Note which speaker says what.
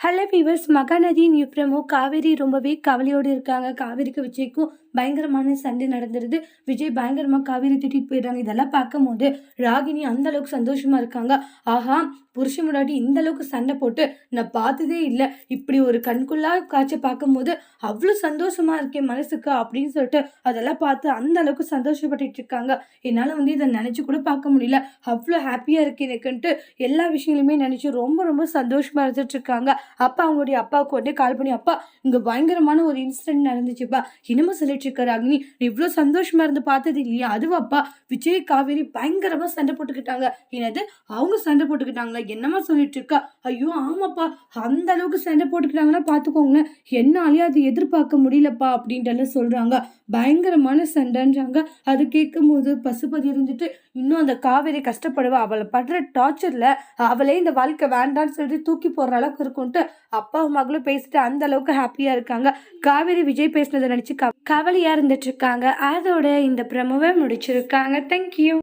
Speaker 1: Hello viewers Mahanadi new promo Kaveri ரொம்பவே கவலையோடு இருக்காங்க. காவேரிக்கு விஜய்க்கும் பயங்கரமான சண்டை நடந்துருது. விஜய் பயங்கரமாக காவேரி திட்டிட்டு போயிடுறாங்க. இதெல்லாம் பார்க்கும்போது ராகினி அந்த அளவுக்கு இருக்காங்க. ஆஹா புருஷன் முன்னாடி இந்த அளவுக்கு சண்டை போட்டு நான் பார்த்ததே இல்லை. இப்படி ஒரு கண்குள்ளா காட்சி பார்க்கும்போது அவ்வளோ சந்தோஷமாக இருக்கேன் மனசுக்கு அப்படின்னு சொல்லிட்டு அதெல்லாம் பார்த்து அந்த அளவுக்கு சந்தோஷப்பட்டுட்டு இருக்காங்க. என்னால் வந்து இதை நினச்சி கூட பார்க்க முடியல. அவ்வளோ ஹாப்பியாக இருக்கு எனக்குன்ட்டு எல்லா விஷயங்களுமே நினச்சி ரொம்ப ரொம்ப சந்தோஷமாக இருந்துட்டு இருக்காங்க. அப்பா அவங்களுடைய அப்பாவுக்கு உடனே கால் பண்ணி அப்பா இங்கே பயங்கரமான ஒரு இன்சிடென்ட் நடந்துச்சுப்பா. இனிமே சொல்லிட்டு இருக்காரு அக்னி நீ இவ்வளோ சந்தோஷமா இருந்து பார்த்தது இல்லையா? அதுவாப்பா. விஜய் காவேரி பயங்கரமா சண்டை போட்டுக்கிட்டாங்க. என்னது? அவங்க சண்டை போட்டுக்கிட்டாங்களா? என்னமா சொல்லிட்டு இருக்கா ஐயோ ஆமாப்பா. அந்த அளவுக்கு சண்டை போட்டுக்கிட்டாங்கன்னா பார்த்துக்கோங்களேன். என்னாலே அது எதிர்பார்க்க முடியலப்பா அப்படின்ட்டு எல்லாம் சொல்றாங்க. பயங்கரமான சண்டைன்றாங்க. அது கேட்கும்போது பசுபதி இருந்துட்டு இன்னும் அந்த காவேரி கஷ்டப்படுவா. அவளை படுற டார்ச்சர்ல அவளே இந்த வாழ்க்கை வேண்டான்னு சொல்லிட்டு தூக்கி போடுற அளவுக்கு இருக்கும்ட்டு அப்பா மகளும் பேசிட்டு அந்த அளவுக்கு ஹாப்பியா இருக்காங்க. காவேரி விஜய் பேசினதை நினைச்சு கவலையா இருந்துட்டு இருக்காங்க. அதோட இந்த பிரமவை முடிச்சிருக்காங்க. தேங்க்யூ